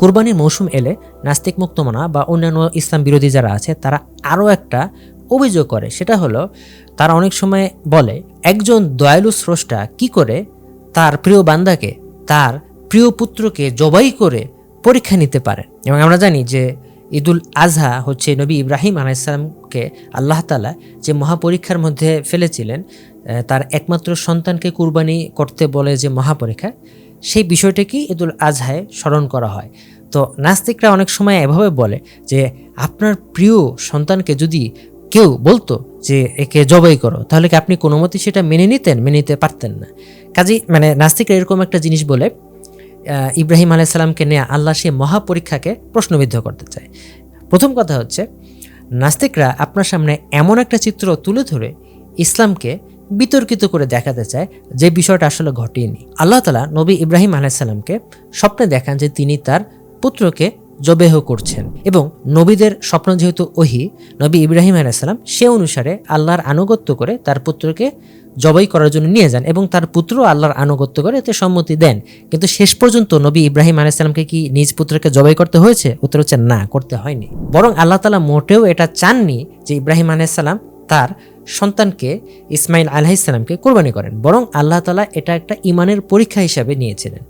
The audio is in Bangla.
কোরবানির মৌসুম এলে নাস্তিক মুক্তমনা বা অন্যান্য ইসলাম বিরোধী যারা আছে, তারা আরও একটা অভিযোগ করে। সেটা হলো, তারা অনেক সময় বলে, একজন দয়ালু স্রষ্টা কি করে তার প্রিয় বান্দাকে, তার প্রিয় পুত্রকে জবাই করে পরীক্ষা নিতে পারে? এবং আমরা জানি যে ঈদুল আজহা হচ্ছে নবী ইব্রাহিম আলাইসালামকে আল্লাহ তালা যে মহাপরীক্ষার মধ্যে ফেলেছিলেন তার একমাত্র সন্তানকে কুরবানি করতে বলে যে মহাপরীক্ষা সেই বিষয়টাকেই ঈদুল আজহায় স্মরণ করা হয়। তো নাস্তিকরা অনেক সময় এভাবে বলে যে, আপনার প্রিয় সন্তানকে যদি কেউ বলতো যে, একে জবাই করো, তাহলে কি আপনি কোনো মতে সেটা মেনে নিতেন, মেনে নিতে পারতেন না? কাজেই মানে নাস্তিকরা এরকম একটা জিনিস বলে ইব্রাহিম আলাইসাল্লামকে নিয়ে আল্লাহ সে মহাপরীক্ষাকে প্রশ্নবিদ্ধ করতে চায়। প্রথম কথা হচ্ছে, নাস্তিকরা আপনার সামনে এমন একটা চিত্র তুলে ধরে ইসলামকে বিতর্কিত করে দেখাতে চায় যে বিষয়টা আসলে ঘটেনি। আল্লাহ তালা নবী ইব্রাহিম আলাইসাল্লামকে স্বপ্নে দেখান যে তিনি তার পুত্রকে জবেহ করছেন এবং নবীদের স্বপ্ন যেহেতু ওহি, নবী ইব্রাহিম আলাইসাল্লাম সে অনুসারে আল্লাহর আনুগত্য করে তার পুত্রকে জবাই করার জন্য নিয়ে যান এবং তার পুত্র আল্লাহর আনুগত্য করে এতে সম্মতি দেন। কিন্তু শেষ পর্যন্ত নবী ইব্রাহিম আলাইসাল্লামকে কি নিজ পুত্রকে জবাই করতে হয়েছে? উত্তর হচ্ছে না, করতে হয়নি। বরং আল্লাহ তালা মোটেও এটা চাননি যে ইব্রাহিম আলাইসাল্লাম তার সন্তানকে ইসমাইল আলাহিসাল্লামকে কোরবানি করেন। বরং আল্লাহ তালা এটা একটা ইমানের পরীক্ষা হিসাবে নিয়েছিলেন।